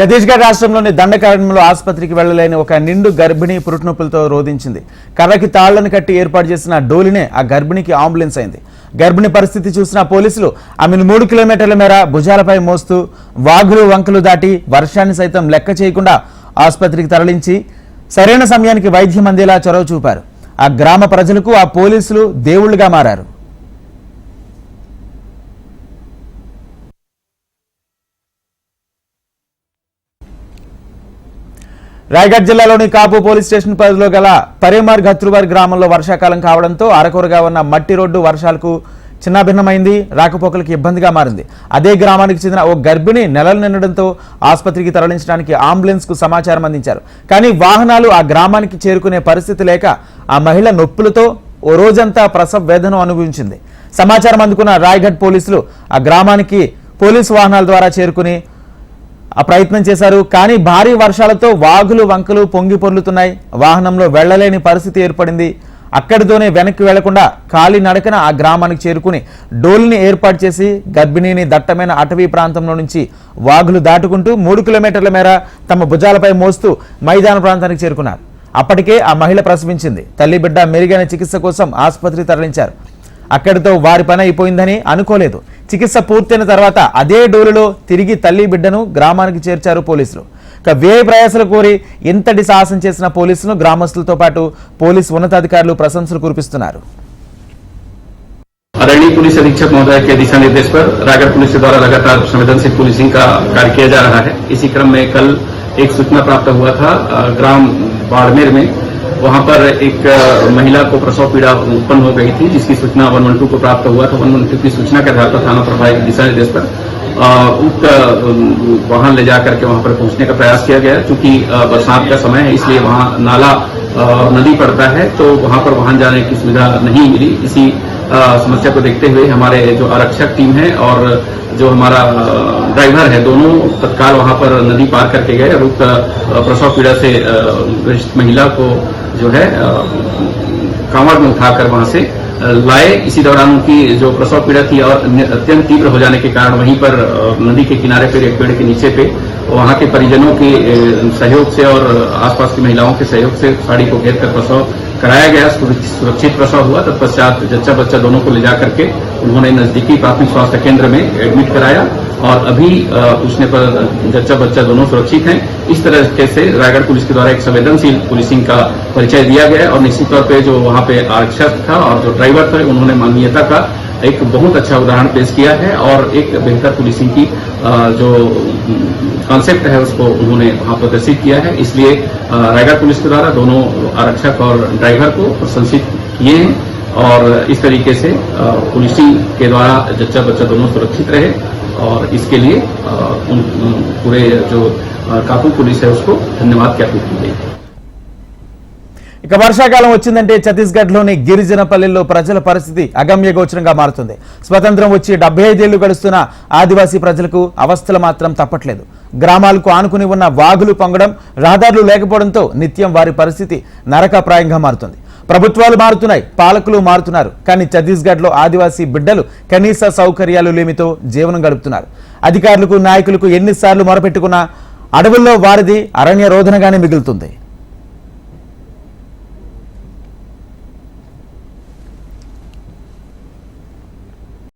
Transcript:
ఛత్తీస్గఢ్ రాష్ట్రంలోని దండకారణ్యంలో ఆసుపత్రికి వెళ్ళలేని ఒక నిండు గర్భిణి పురుటినొప్పులతో రోధించింది. కర్రకి తాళ్ళను కట్టి ఏర్పాటు చేసిన డోలినే ఆ గర్భిణికి అంబులెన్స్ అయింది. గర్భిణి పరిస్థితి చూసిన పోలీసులు ఆమెను మూడు కిలోమీటర్ల మేర భుజాలపై మోస్తూ వాగులు వంకలు దాటి వర్షాన్ని సైతం లెక్క చేయకుండా ఆసుపత్రికి తరలించి సరైన సమయానికి వైద్యం అందేలా చొరవ చూపారు. ఆ గ్రామ ప్రజలకు ఆ పోలీసులు దేవుళ్ళుగా మారారు. రాయగఢ్ జిల్లాలోని కాపు పోలీస్ స్టేషన్ పరిధిలో గల పరేమార్ గత్రువారి గ్రామంలో వర్షాకాలం కావడంతో అరకొరగా ఉన్న మట్టి రోడ్డు వర్షాలకు చిన్నభిన్నమైంది రాకపోకలకు ఇబ్బందిగా మారింది. అదే గ్రామానికి చెందిన ఓ గర్భిణి నెలలు నిండడంతో ఆసుపత్రికి తరలించడానికి అంబులెన్స్కు సమాచారం అందించారు. కానీ వాహనాలు ఆ గ్రామానికి చేరుకునే పరిస్థితి లేక ఆ మహిళ నొప్పులతో ఓ రోజంతా ప్రసవ వేదన అనుభవించింది. సమాచారం అందుకున్న రాయగఢ్ పోలీసులు ఆ గ్రామానికి పోలీసు వాహనాల ద్వారా చేరుకుని ప్రయత్నం చేశారు. కానీ భారీ వర్షాలతో వాగులు వంకలు పొంగి పొర్లుతున్నాయి. వాహనంలో వెళ్ళలేని పరిస్థితి ఏర్పడింది. అక్కడితోనే వెనక్కి వెళ్ళకుండా ఖాళీ నడకన ఆ గ్రామానికి చేరుకుని డోల్ని ఏర్పాటు చేసి గర్భిణీని దట్టమైన అటవీ ప్రాంతంలో నుంచి వాగులు దాటుకుంటూ మూడు కిలోమీటర్ల మేర తమ భుజాలపై మోస్తూ మైదాన ప్రాంతానికి చేరుకున్నారు. అప్పటికే ఆ మహిళ ప్రసవించింది. తల్లి బిడ్డ మెరుగైన చికిత్స కోసం ఆసుపత్రికి తరలించారు. అక్కడితో వారి పని అయిపోయిందని అనుకోలేదు. చికిత్స పూర్తయిన తర్వాత అదే డోలులో తిరిగి తల్లి బిడ్డను గ్రామానికి చేర్చారు పోలీసులు ఇక వ్యయ ప్రయాసలు కోరి ఇంతటి సాహసం చేసిన పోలీసులను గ్రామస్తులతో పాటు పోలీసు ఉన్నతాధికారులు ప్రశంసలు కురిపిస్తున్నారు आदरणीय पुलिस अधीक्षक महोदय के दिशा निर्देश पर रायगढ़ पुलिस के द्वारा लगातार संवेदनशील पुलिसिंग का कार्य किया जा रहा है इसी क्रम में कल एक सूचना प्राप्त हुआ था अ, ग्राम बाड़मेर में वहाँ पर एक महिला को प्रसव पीड़ा उत्पन्न हो गई थी, जिसकी सूचना वन वन टू को प्राप्त हुआ था। वन वन टू की सूचना के आधार पर थाना प्रभारी के दिशा निर्देश पर उक्त वाहन ले जाकर के वहाँ पर पहुँचने का प्रयास किया गया। चूँकि बरसात का समय है, इसलिए वहाँ नाला नदी पड़ता है तो वहाँ पर वाहन जाने की सुविधा नहीं मिली। इसी समस्या को देखते हुए हमारे जो आरक्षक टीम है और जो हमारा ड्राइवर है, दोनों तत्काल वहाँ पर नदी पार करके गए और उक्त प्रसव पीड़ा से ग्रसित महिला को जो है कांवड़ में उठाकर वहाँ से लाए। इसी दौरान उनकी जो प्रसव पीड़ा थी और अत्यंत तीव्र हो जाने के कारण वहीं पर नदी के किनारे पर एक पेड़ के नीचे पे, वहाँ के परिजनों के सहयोग से और आसपास की महिलाओं के सहयोग से साड़ी को घेर कर प्रसव कराया गया। सुरक्षित प्रसव हुआ। तत्पश्चात जच्चा बच्चा दोनों को ले जा करके उन्होंने नजदीकी प्राथमिक स्वास्थ्य केंद्र में एडमिट कराया। और अभी उसने पर जच्चा बच्चा दोनों सुरक्षित हैं। इस तरह से रायगढ़ पुलिस के द्वारा एक संवेदनशील पुलिसिंग का परिचय दिया गया और निश्चित तौर पे जो वहाँ पे आरक्षक था और जो ड्राइवर थे, उन्होंने मानवीयता का एक बहुत अच्छा उदाहरण पेश किया है और एक बेहतर पुलिसिंग की जो कॉन्सेप्ट है, उसको उन्होंने वहाँ प्रदर्शित किया है। इसलिए रायगढ़ पुलिस के द्वारा दोनों आरक्षक और ड्राइवर को प्रशंसित किए हैं और इस तरीके से पुलिसिंग के द्वारा जच्चा बच्चा दोनों सुरक्षित रहे। और इसके लिए अ, उन उन पूरे जो अ, कापू पुलिस है उसको धन्यवाद ज्ञापित की गई ఇక వర్షాకాలం వచ్చిందంటే ఛత్తీస్గఢ్లోని గిరిజన పల్లెల్లో ప్రజల పరిస్థితి అగమ్య గోచరంగా మారుతుంది స్వతంత్రం వచ్చి డెబ్బై ఐదేళ్లు గడుస్తున్న ఆదివాసీ ప్రజలకు అవస్థలు మాత్రం తప్పట్లేదు గ్రామాలకు ఆనుకుని ఉన్న వాగులు పొంగడం రహదారులు లేకపోవడంతో నిత్యం వారి పరిస్థితి నరకప్రాయంగా మారుతుంది ప్రభుత్వాలు మారుతున్నాయి పాలకులు మారుతున్నారు. కానీ ఛత్తీస్గఢ్లో ఆదివాసీ బిడ్డలు కనీస సౌకర్యాలు లేమితో జీవనం గడుపుతున్నారు. అధికారులకు నాయకులకు ఎన్నిసార్లు మొరపెట్టుకున్నా అడవుల్లో వారిది అరణ్య రోధనగానే మిగులుతుంది.